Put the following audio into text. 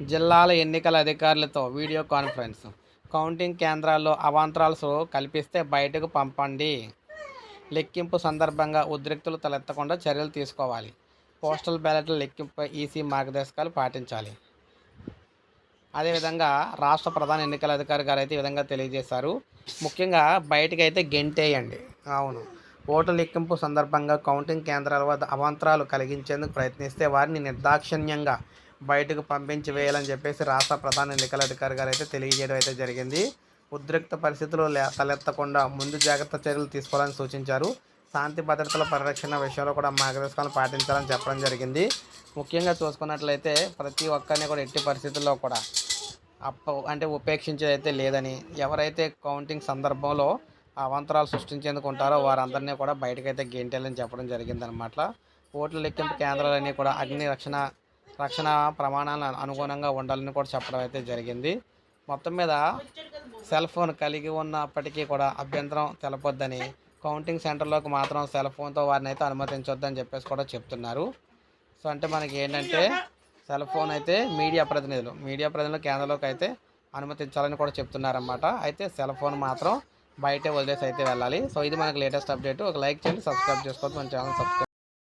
జిల్లాల ఎన్నికల అధికారులతో వీడియో కాన్ఫరెన్స్. కౌంటింగ్ కేంద్రాల్లో అవాంతరాలు కల్పిస్తే బయటకు పంపండి. లెక్కింపు సందర్భంగా ఉద్రిక్తులు తలెత్తకుండా చర్యలు తీసుకోవాలి. పోస్టల్ బ్యాలెట్ల లెక్కింపుపై ఈసీ మార్గదర్శకాలు పాటించాలి. అదేవిధంగా రాష్ట్ర ప్రధాన ఎన్నికల అధికారి గారు అయితే ఈ విధంగా తెలియజేశారు. ముఖ్యంగా బయటకైతే అయితే గెంటేయండి. అవును. ఓటు లెక్కింపు సందర్భంగా కౌంటింగ్ కేంద్రాల వద్ద అవాంతరాలు కలిగించేందుకు ప్రయత్నిస్తే వారిని నిర్దాక్షిణ్యంగా బయటకు పంపించి వేయాలని చెప్పేసి రాష్ట్ర ప్రధాన ఎన్నికల అధికారి గారు అయితే తెలియజేయడం అయితే జరిగింది. ఉద్రిక్త పరిస్థితులు తలెత్తకుండా ముందు జాగ్రత్త చర్యలు తీసుకోవాలని సూచించారు. శాంతి భద్రతల పరిరక్షణ విషయంలో కూడా మార్గదర్శకాలు పాటించాలని చెప్పడం జరిగింది. ముఖ్యంగా చూసుకున్నట్లయితే ప్రతి ఒక్కరిని కూడా ఎట్టి పరిస్థితుల్లో కూడా అప్ప అంటే ఉపేక్షించేదైతే లేదని ఎవరైతే కౌంటింగ్ సందర్భంలో అవాంతరాలు సృష్టించేందుకు ఉంటారో వారందరినీ కూడా బయటకైతే గెంటేయాలని చెప్పడం జరిగిందనమాట ఓట్ల లెక్కింపు కేంద్రాలన్నీ కూడా అగ్ని రక్షణ రక్షణ ప్రమాణాలను అనుగుణంగా ఉండాలని కూడా చెప్పడం అయితే జరిగింది. మొత్తం మీద సెల్ ఫోన్ కలిగి ఉన్నప్పటికీ కూడా అభ్యంతరం తెలపొద్దని కౌంటింగ్ సెంటర్లోకి మాత్రం సెల్ ఫోన్తో వారిని అయితే అనుమతించొద్దని చెప్పేసి కూడా చెప్తున్నారు. సో అంటే మనకి ఏంటంటే సెల్ ఫోన్ అయితే మీడియా ప్రతినిధులు మీడియా ప్రతినిధులు కేంద్రంలోకి అయితే అనుమతించాలని కూడా చెప్తున్నారన్నమాట. అయితే సెల్ ఫోన్ మాత్రం బయటే వదిలేసి అయితే వెళ్ళాలి. సో ఇది మనకి లేటెస్ట్ అప్డేట్. ఒక లైక్ చేయండి సబ్స్క్రైబ్ చేసుకోవచ్చు మన ఛానల్ సబ్స్క్రైబ్